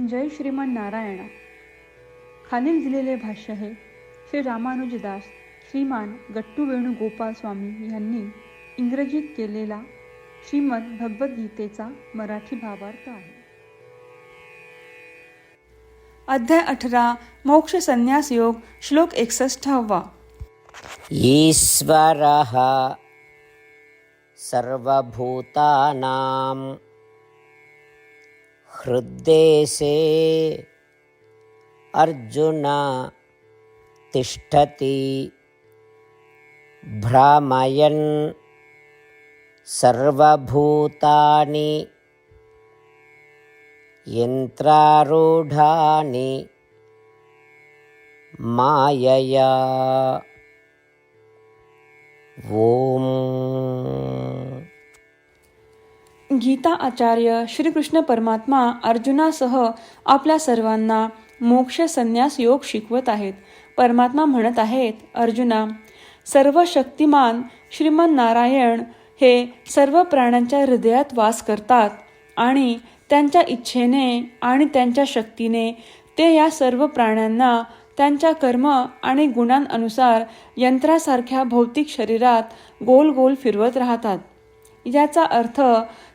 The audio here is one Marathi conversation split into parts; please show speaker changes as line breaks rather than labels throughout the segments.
जय श्रीमन नारायणा. खालील दिलेले भाष्य हे श्री रामानुजदास श्रीमान गट्टू वेणुगोपाल स्वामी यांनी इंग्रजीत केलेला श्रीमद भगवद्गीतेचा मराठी भावार्थ आहे. अध्याय अठरा मोक्ष संन्यास योग श्लोक एकसष्टावा
ईश्वर सर्वभूतानां हृद्देशे अर्जुन तिष्ठति भ्रामयन् सर्वभूतानि यन्त्रारूढानि मायया। ॐ
गीता आचार्य श्रीकृष्ण परमात्मा अर्जुनासह आपल्या सर्वांना मोक्ष संन्यास योग शिकवत आहेत. परमात्मा म्हणत आहेत अर्जुना सर्व शक्तिमान श्रीमन नारायण हे सर्व प्राण्यांच्या हृदयात वास करतात आणि त्यांच्या इच्छेने आणि त्यांच्या शक्तीने ते या सर्व प्राण्यांना त्यांच्या कर्म आणि गुणांनुसार यंत्रासारख्या भौतिक शरीरात गोल गोल फिरवत राहतात. याचा अर्थ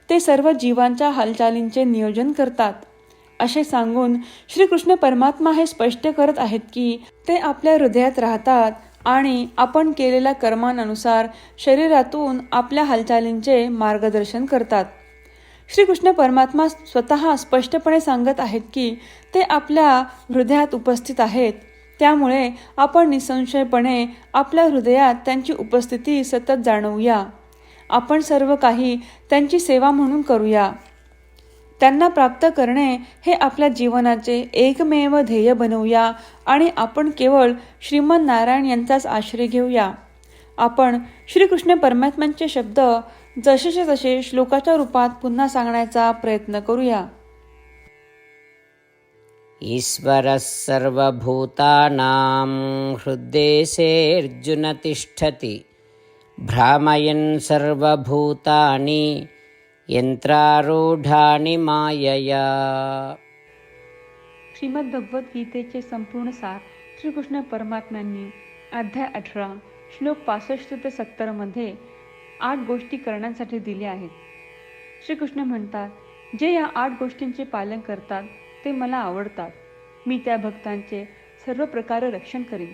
ते सर्व जीवांच्या हालचालींचे नियोजन करतात. असे सांगून श्रीकृष्ण परमात्मा हे स्पष्ट करत आहेत की ते आपल्या हृदयात राहतात आणि आपण केलेल्या कर्मांनुसार शरीरातून आपल्या हालचालींचे मार्गदर्शन करतात. श्रीकृष्ण परमात्मा स्वतः स्पष्टपणे सांगत आहेत की ते आपल्या हृदयात उपस्थित आहेत. त्यामुळे आपण निसंशयपणे आपल्या हृदयात त्यांची उपस्थिती सतत जाणवूया. आपण सर्व काही त्यांची सेवा म्हणून करूया. त्यांना प्राप्त करणे हे आपल्या जीवनाचे एकमेव ध्येय बनवूया आणि आपण केवळ श्रीमन नारायण यांचाच आश्रय घेऊया. आपण श्रीकृष्ण परमात्म्यांचे शब्द जसेच्या तसे श्लोकाच्या रूपात पुन्हा सांगण्याचा प्रयत्न करूया.
ईश्वरः सर्वभूतानां हृद्देशेऽर्जुन तिष्ठति। भ्रामयन् सर्वभूतानि यन्त्रारूढानि मायया।
श्रीमद्भगवद्गीतेचे संपूर्ण सार श्रीकृष्ण परमात्म्यांनी अध्याय अठरा श्लोक पासष्ट ते सत्तरमध्ये आठ गोष्टी करण्यासाठी दिल्या आहेत. श्रीकृष्ण म्हणतात जे या आठ गोष्टींचे पालन करतात ते मला आवडतात. मी त्या भक्तांचे सर्व प्रकारे रक्षण करीन.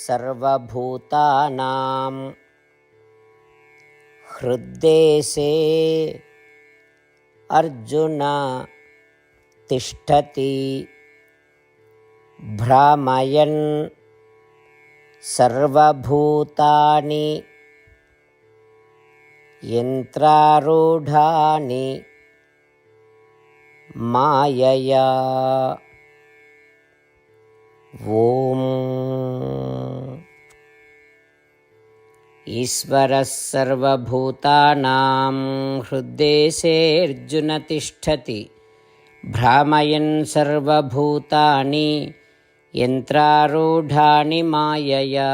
सर्वभूतानां हृद्देशे अर्जुन तिष्ठति भ्रामयन् सर्वभूतानि यन्त्रारूढानि मायया ॐ ईश्वरः सर्वभूतानां हृद्देशेऽर्जुन तिष्ठति भ्रामयन् सर्वभूतानि यन्त्रारूढानि मायया।